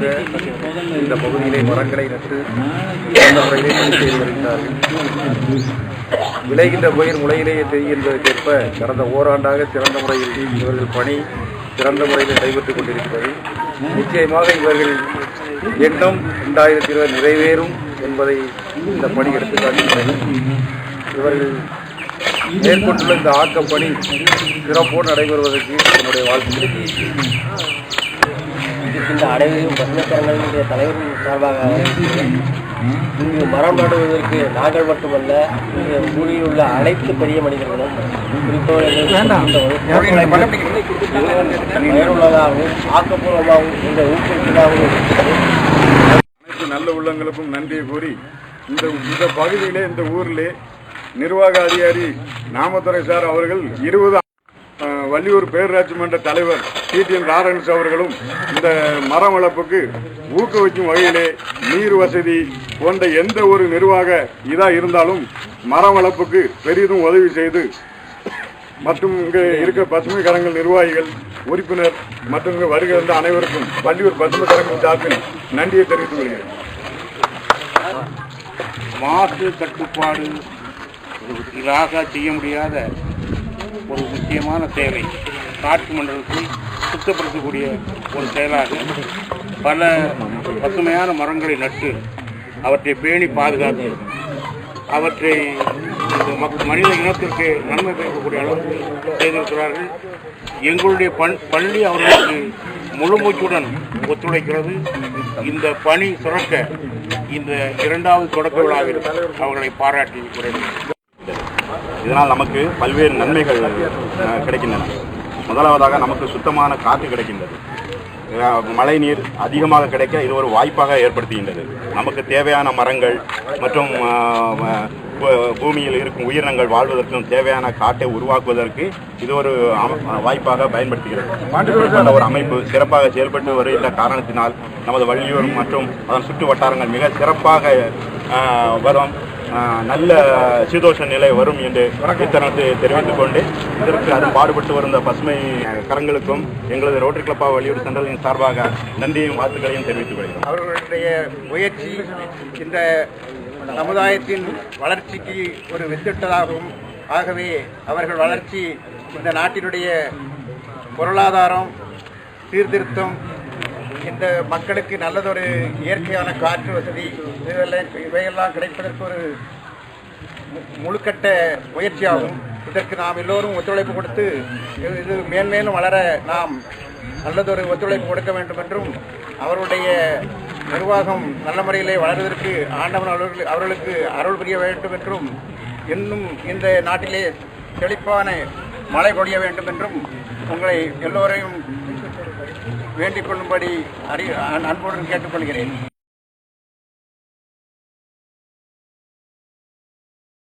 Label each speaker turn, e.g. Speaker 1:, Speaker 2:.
Speaker 1: ஓராண்டாக இந்த பகுதியிலே மரங்களை நட்டு சிறந்த முறையிலே பணி செய்து வருகிறார்கள் விளைகின்ற பயிர் முளையிலேயே தெரிகின்றதற்கேற்ப கடந்த ஓராண்டாக சிறந்த முறையில் இவர்கள் பணி சிறந்த முறையில் நடைபெற்றுக் கொண்டிருக்கிறது. நிச்சயமாக இவர்கள் எண்ணம் இரண்டாயிரத்தி இருபது நிறைவேறும் என்பதை இந்த பணி எடுத்துக்காட்டுகிறது இவர்கள் மேற்கொண்டுள்ள இந்த ஆக்கப்பணி சிறப்போடு நடைபெறுவதற்கு என்னுடைய வாழ்த்துக்களை.
Speaker 2: இந்த அடைவையும் பசுமைக்கரங்களுடைய தலைவரின் சார்பாக. இங்கு மரம் நடுவதற்கு நாங்கள் மட்டுமல்ல இங்கு கூடியில் உள்ள அனைத்து பெரிய மனிதர்களும் பயனுள்ளதாகவும் ஆக்கப்பூர்வமாகவும் இந்த ஊக்குவிப்பதாகவும்.
Speaker 3: அனைத்து நல்ல உள்ளங்களுக்கும் நன்றியை கூறி இந்த இந்த பகுதியிலே இந்த ஊரிலே நிர்வாக அதிகாரி நாமத்துறை சார் அவர்கள் இருபது வள்ளியூர் பேரூராட்சி மன்ற தலைவர் டிடிஎன் ராரன்ஸ் அவர்களும் இந்த மரம் வளர்ப்புக்கு ஊக்குவிக்கும் வகையிலே நீர் வசதி போன்ற எந்த ஒரு நிர்வாக இதாக இருந்தாலும் மரம் வளர்ப்புக்கு பெரிதும் உதவி செய்து மற்றும் இங்கே இருக்க பசுமை கரங்கள் நிர்வாகிகள் உறுப்பினர் மற்றும் இங்கே வருகிறந்த அனைவருக்கும் வள்ளியூர் பசுமை கரங்கள் சார்பில் நன்றியை தெரிவித்துக் கொள்கிறேன்.
Speaker 4: மாசு கட்டுப்பாடு இதாக செய்ய முடியாத ஒரு முக்கியமான சேவை காற்று மண்டலத்தை சுத்தப்படுத்தக்கூடிய ஒரு செயலாக பல பசுமையான மரங்களை நட்டு அவற்றை பேணி பாதுகாத்து அவற்றை மனித இனத்திற்கு நன்மை பயக்கக்கூடிய அளவுக்கு செய்திருக்கிறார்கள். எங்களுடைய பண் பள்ளி அவர்களுக்கு முழு மூச்சுடன் ஒத்துழைக்கிறது. இந்த பணி சுரக்க இந்த இரண்டாவது தொடக்க விழாவில் அவர்களை பாராட்டி குறைந்தேன்
Speaker 5: இதனால் நமக்கு பல்வேறு நன்மைகள் கிடைக்கின்றன. முதலாவதாக நமக்கு சுத்தமான காற்று கிடைக்கின்றது. மழை நீர் அதிகமாக கிடைக்க இது ஒரு வாய்ப்பாக ஏற்படுத்துகின்றது. நமக்கு தேவையான மரங்கள் மற்றும் பூமியில் இருக்கும் உயிரினங்கள் வாழ்வதற்கும் தேவையான காட்டை உருவாக்குவதற்கு இது ஒரு வாய்ப்பாக பயன்படுத்துகிறது. ஒரு அமைப்பு சிறப்பாக செயல்பட்டு வருகின்ற காரணத்தினால் நமது வள்ளியூர் மற்றும் அதன் சுற்று வட்டாரங்கள் மிக சிறப்பாக வரும். நல்ல சீதோஷ நிலை வரும் என்று இத்தனத்தை தெரிவித்துக் கொண்டு இதற்கு அது பாடுபட்டு வருந்த பசுமை கரங்களுக்கும் எங்களது ரோட்டரி கிளப்பா வலியுறு சென்றலின் சார்பாக நன்றியும் வாழ்த்துக்களையும் தெரிவித்துக் கொள்கிறோம்.
Speaker 4: அவர்களுடைய முயற்சி இந்த சமுதாயத்தின் வளர்ச்சிக்கு ஒரு வித்திட்டதாகவும் ஆகவே அவர்கள் வளர்ச்சி இந்த நாட்டினுடைய பொருளாதாரம் சீர்திருத்தம் இந்த மக்களுக்கு நல்லதொரு இயற்கையான காற்று வசதி இதெல்லாம் இவையெல்லாம் கிடைப்பதற்கு ஒரு மு- முழுக்கட்ட முயற்சியாகும். இதற்கு நாம் எல்லோரும் ஒத்துழைப்பு கொடுத்து இது- இது மேன்மேலும் வளர நாம் நல்லதொரு ஒத்துழைப்பு கொடுக்க வேண்டும் என்றும் அவருடைய நிர்வாகம் நல்ல முறையிலே வளர்வதற்கு ஆண்டவன் அவர்கள் அவர்களுக்கு அருள் புரிய வேண்டும் என்றும் இன்னும் இந்த நாட்டிலே செழிப்பான மழை பொழிய வேண்டும் என்றும் உங்களை எல்லோரையும் வேண்டிக் கொள்ளும்படி அறி அன்புடன் கேட்டுக்கொள்கிறேன்.